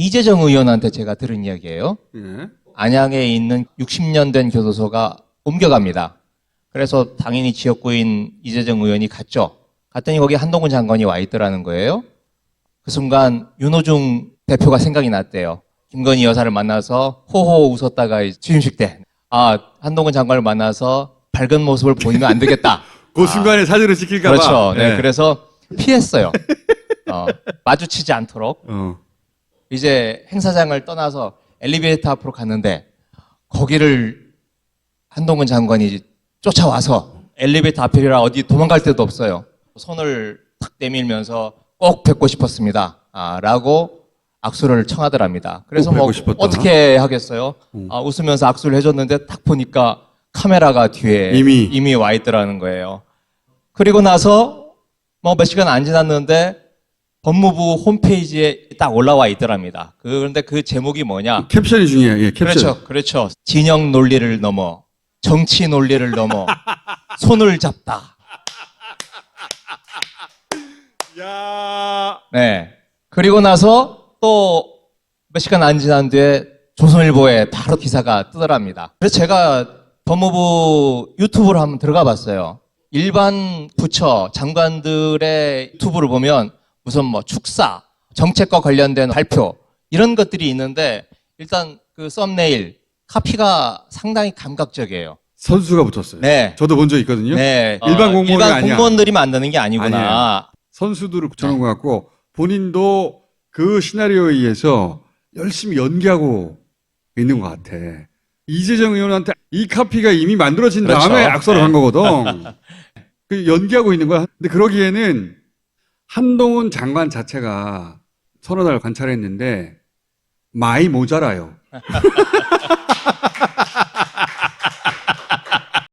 이재정 의원한테 제가 들은 이야기예요. 예. 안양에 있는 60년 된 교도소가 옮겨갑니다. 그래서 당연히 지역구인 이재정 의원이 갔죠. 갔더니 거기 한동훈 장관이 와 있더라는 거예요. 그 순간 윤호중 대표가 생각이 났대요. 김건희 여사를 만나서 호호 웃었다가 취임식 때, 아, 한동훈 장관을 만나서 밝은 모습을 보이면 안 되겠다. 그 순간에 사진을 찍힐까봐. 그렇죠. 네, 예. 그래서 피했어요. 어, 마주치지 않도록. 어. 이제 행사장을 떠나서 엘리베이터 앞으로 갔는데 거기를 한동훈 장관이 쫓아와서 엘리베이터 앞이라 어디 도망갈 데도 없어요. 손을 탁 내밀면서 꼭 뵙고 싶었습니다. 아, 라고 악수를 청하더랍니다. 그래서 꼭뭐 싶었다. 어떻게 하겠어요? 아, 웃으면서 악수를 해줬는데 딱 보니까 카메라가 뒤에 이미. 이미 와 있더라는 거예요. 그리고 나서 뭐 몇 시간 안 지났는데 법무부 홈페이지에 딱 올라와 있더랍니다. 그런데 그 제목이 뭐냐? 캡션이 중요해요. 예, 캡션. 그렇죠, 그렇죠. 진영 논리를 넘어 정치 논리를 넘어 손을 잡다. 야. 네. 그리고 나서 또 몇 시간 안 지난 뒤에 조선일보에 바로 기사가 뜨더랍니다. 그래서 제가 법무부 유튜브를 한번 들어가 봤어요. 일반 부처 장관들의 유튜브를 보면 무슨 뭐 축사, 정책과 관련된 발표 이런 것들이 있는데 일단 그 썸네일 카피가 상당히 감각적이에요. 선수가 붙었어요. 네. 저도 본 적 있거든요. 네. 일반 어, 공무원이 일반 아니야. 공무원들이 만드는 게 아니구나. 선수들을 네. 붙여놓은 것 같고 본인도 그 시나리오에 의해서 열심히 연기하고 있는 것 같아. 이재정 의원한테 이 카피가 이미 만들어진 그렇죠. 다음에 네. 한 거거든. 그 연기하고 있는 거야. 근데 그러기에는 한동훈 장관 자체가 서너 달 관찰했는데 많이 모자라요.